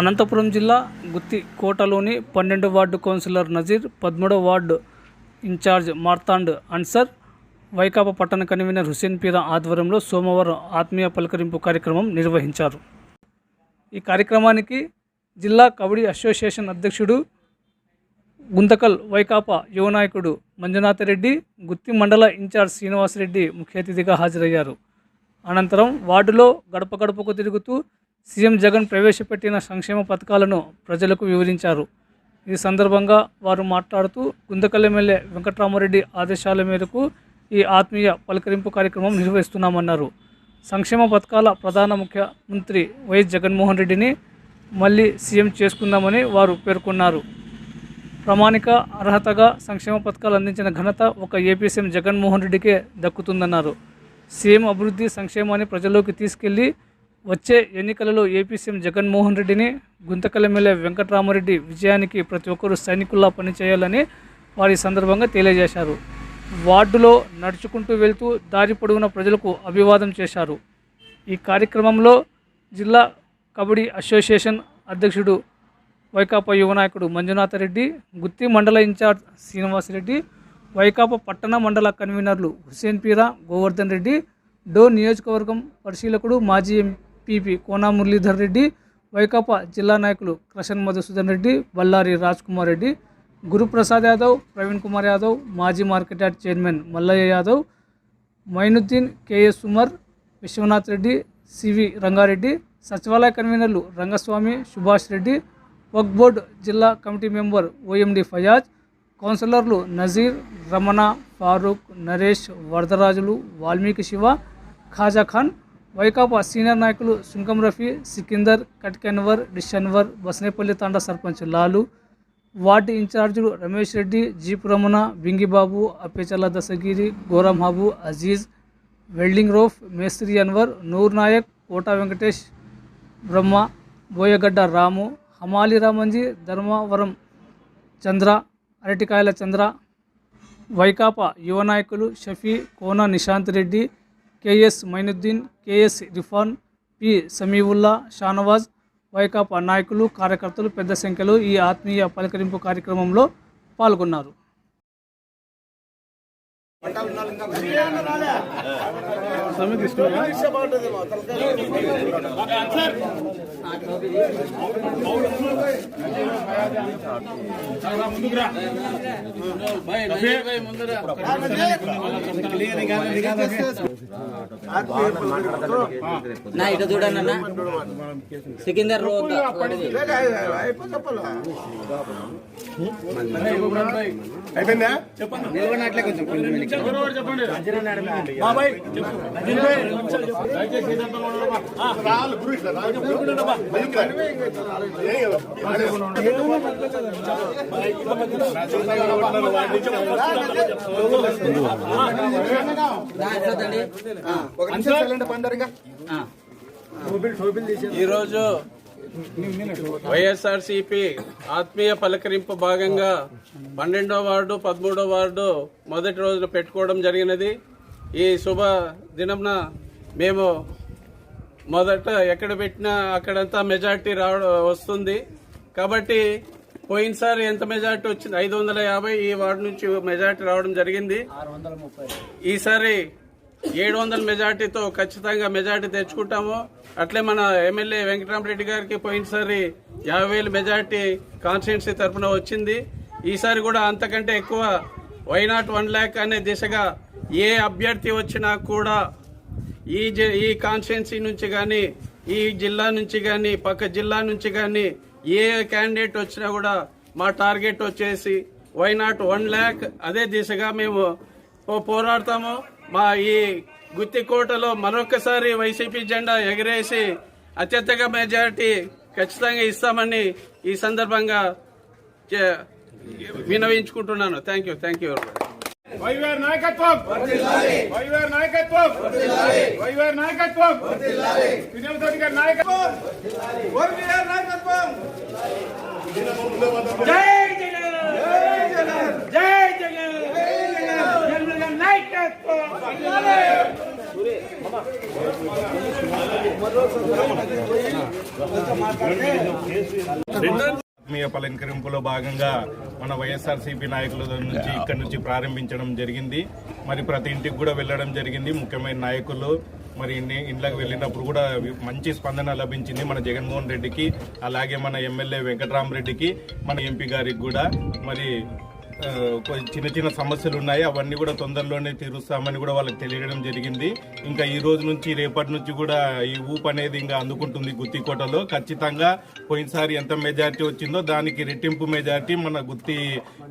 అనంతపురం జిల్లా గుత్తి కోటలోని పన్నెండు ward councillor Nazeer పదమూడవ ward in charge Marthand Ansar Vaikapa పట్టణ కన్వీనర్ హుసేన్ పీరా ఆధ్వర్యంలో సోమవారం ఆత్మీయ పలకరింపు కార్యక్రమం నిర్వహించారు. ఈ కార్యక్రమానికి జిల్లా కబడ్డీ అసోసియేషన్ అధ్యక్షుడు గుంతకల్ వైకాపా యువ నాయకుడు రెడ్డి గుత్తి మండల ఇన్ఛార్జ్ శ్రీనివాసరెడ్డి ముఖ్య అతిథిగా హాజరయ్యారు. అనంతరం వార్డులో గడప గడపకు తిరుగుతూ సీఎం జగన్ ప్రవేశపెట్టిన సంక్షేమ పథకాలను ప్రజలకు వివరించారు. ఈ సందర్భంగా వారు మాట్లాడుతూ గుంతకల్ ఎమ్మెల్యే వెంకట్రామరెడ్డి ఆదేశాల మేరకు ఈ ఆత్మీయ పలకరింపు కార్యక్రమం నిర్వహిస్తున్నామన్నారు. సంక్షేమ పథకాల ప్రధాన ముఖ్యమంత్రి వైఎస్ జగన్మోహన్ రెడ్డిని మళ్ళీ సీఎం చేసుకుందామని వారు పేర్కొన్నారు. ప్రామాణిక అర్హతగా సంక్షేమ పథకాలు అందించిన ఘనత ఒక ఏపీ సీఎం జగన్మోహన్ రెడ్డికే దక్కుతుందన్నారు. సీఎం అభివృద్ధి సంక్షేమాన్ని ప్రజల్లోకి తీసుకెళ్ళి వచ్చే ఎన్నికలలో ఏపీ సీఎం జగన్మోహన్ రెడ్డిని గుంతకల్ ఎమ్మెల్యే వెంకటరామరెడ్డి విజయానికి ప్రతి ఒక్కరూ సైనికుల్లా పనిచేయాలని వారి సందర్భంగా తెలియజేశారు. వార్డులో నడుచుకుంటూ వెళ్తూ దారి పొడవున ప్రజలకు అభివాదం చేశారు. ఈ కార్యక్రమంలో జిల్లా కబడ్డీ అసోసియేషన్ అధ్యక్షుడు వైకాపా యువ నాయకుడు మంజునాథ రెడ్డి గుత్తి మండల ఇన్ఛార్జ్ శ్రీనివాసరెడ్డి వైకాపా పట్టణ మండల కన్వీనర్లు హుసేన్ పీరా గోవర్ధన్ రెడ్డి డో నియోజకవర్గం పరిశీలకుడు మాజీ పీపీ కోనా మురళీధర్ రెడ్డి వైకాపా జిల్లా నాయకులు క్రషన్ మధుసూదన్ రెడ్డి బల్లారి రాజ్ కుమార్ రెడ్డి గురుప్రసాద్ యాదవ్ ప్రవీణ్ కుమార్ యాదవ్ మాజీ market yard chairman Mallaiah Yadav Mainuddin KS Umar Vishwanath Reddy CV Rangareddy సచివాలయ కన్వీనర్లు రంగస్వామి సుభాష్ రెడ్డి వక్ బోర్డ్ జిల్లా కమిటీ మెంబర్ ఓఎండి ఫయాజ్ కౌన్సిలర్లు నజీర్ రమణ ఫారూక్ నరేష్ వరదరాజులు వాల్మీకి శివ ఖాజాఖాన్ వైకాపా సీనియర్ నాయకులు సుంకం రఫీ సికిందర్ కట్కెన్వర్ డిషన్వర్ బస్నేపల్లి తాండా సర్పంచ్ లాలు వార్డు ఇన్ఛార్జీలు రమేష్ రెడ్డి జీపు రమణ బింగిబాబు అప్పేచల్ల దశగిరి గోరంహాబు అజీజ్ వెల్డింగ్ రోఫ్ మేస్త్రి అన్వర్ నూర్ నాయక్ కోటా వెంకటేష్ బ్రహ్మ బోయగడ్డ రాము హమాలి రామంజీ ధర్మవరం చంద్ర అరటికాయల చంద్ర వైకాపా యువ నాయకులు Shafi Kona Nishanth Reddy KS Mainuddin KS Rifan P Samiullah Shahnawaz Vaikapa నాయకులు కార్యకర్తలు పెద్ద సంఖ్యలో ఈ ఆత్మీయ పలకరింపు కార్యక్రమంలో పాల్గొన్నారు. నా ఇటు చూడండి అన్న సికిందర్ రోడ్. అయిపోయిందా నిలబడినట్లే కొంచెం కొంచెం ఈరోజు వైఎస్ఆర్సిపి ఆత్మీయ పలకరింపు భాగంగా పన్నెండో వార్డు పదమూడో వార్డు మొదటి రోజున పెట్టుకోవడం జరిగినది. ఈ శుభ దినంన మేము మొదట ఎక్కడ పెట్టినా అక్కడంతా మెజార్టీ రావడం వస్తుంది. కాబట్టి పోయినసారి ఎంత మెజార్టీ వచ్చింది? ఐదు వందల యాభై ఈ వార్డు నుంచి మెజార్టీ రావడం జరిగింది. ఈసారి ఏడు వందల మెజార్టీతో ఖచ్చితంగా మెజార్టీ తెచ్చుకుంటాము. అట్లే మన ఎమ్మెల్యే వెంకటరామరెడ్డి గారికి పోయినసారి యాభై వేలు మెజార్టీ కాన్స్టిట్యున్సీ తరఫున వచ్చింది. ఈసారి కూడా అంతకంటే ఎక్కువ వై నాట్ వన్ ల్యాక్ అనే దిశగా ఏ అభ్యర్థి వచ్చినా కూడా ఈ ఈ కాన్స్టిట్యున్సీ నుంచి కానీ ఈ జిల్లా నుంచి కానీ పక్క జిల్లా నుంచి కానీ ఏ క్యాండిడేట్ వచ్చినా కూడా మా టార్గెట్ వచ్చేసి వై నాట్ వన్ ల్యాక్ అదే దిశగా మేము పో- పోరాడతాము. మా ఈ గుత్తికోటలో మరొకసారి వైసీపీ జెండా ఎగరేసి అత్యధిక మెజారిటీ ఖచ్చితంగా ఇస్తామని ఈ సందర్భంగా చే- వినవించుకుంటున్నాను. థ్యాంక్ యూ థ్యాంక్ యూ వైవేర్ నాయకత్వం వైవేర్ నాయకత్వం వైవేర్ నాయకత్వం వినోద్ రెడ్డి గారి నాయకత్వం వైవేర్ నాయకత్వం జై జగన్ జై జగన్ జై జగన్ నాయకత్వం ఆత్మీయ పలంకరింపులో భాగంగా మన వైఎస్ఆర్సీపీ నాయకుల నుంచి ఇక్కడ నుంచి ప్రారంభించడం జరిగింది. మరి ప్రతి ఇంటికి కూడా వెళ్ళడం జరిగింది. ముఖ్యమైన నాయకులు మరి ఇన్ని- ఇండ్లకు వెళ్ళినప్పుడు కూడా మంచి స్పందన లభించింది మన జగన్మోహన్ రెడ్డికి అలాగే మన ఎమ్మెల్యే వెంకటరామరెడ్డికి మన ఎంపీ గారికి కూడా. మరి చిన్న చిన్న సమస్యలు ఉన్నాయి. అవన్నీ కూడా తొందరలోనే తీరుస్తామని కూడా వాళ్ళకి తెలియడం జరిగింది. ఇంకా ఈ రోజు నుంచి రేపటి నుంచి కూడా ఈ ఊపు అనేది ఇంకా అందుకుంటుంది గుత్తికోటలో ఖచ్చితంగా పోయినసారి ఎంత మెజారిటీ వచ్చిందో దానికి రెట్టింపు మెజారిటీ మన గుత్తి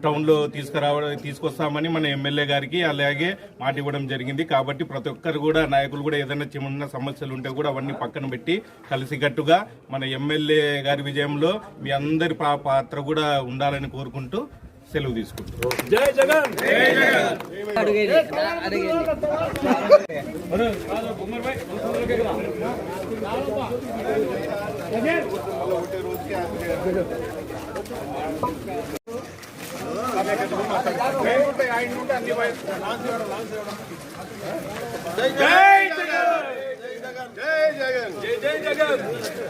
టౌన్లో తీసుకురావడం తీసుకొస్తామని మన ఎమ్మెల్యే గారికి అలాగే మాట ఇవ్వడం జరిగింది. కాబట్టి ప్రతి ఒక్కరు కూడా నాయకులు కూడా ఏదైనా చిన్న సమస్యలు ఉంటే కూడా అవన్నీ పక్కన పెట్టి కలిసికట్టుగా మన ఎమ్మెల్యే గారి విజయంలో మీ అందరి పా- పాత్ర కూడా ఉండాలని కోరుకుంటూ సెలవు తీసుకుంటాం అడిగేది అడిగేది జై జగన్ నాయకులు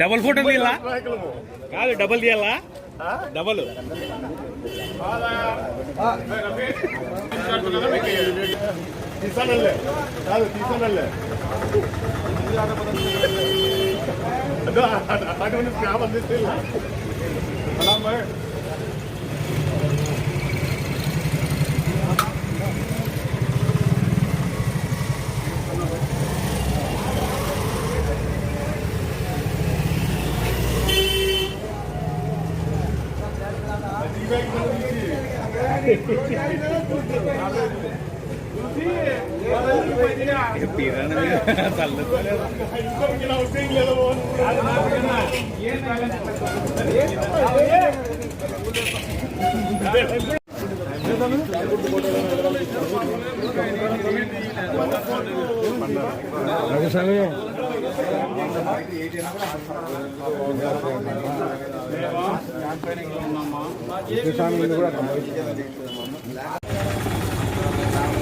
డబల్ ఫోటో తీయాలా నాయకులము కాదు డబల్ తీయాలా డబల్ తీసానల్లే కాదు తీసానల్లే అదో అటువంటి స్కామ్ అందిస్తే ఇలా కూడా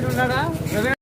ir un.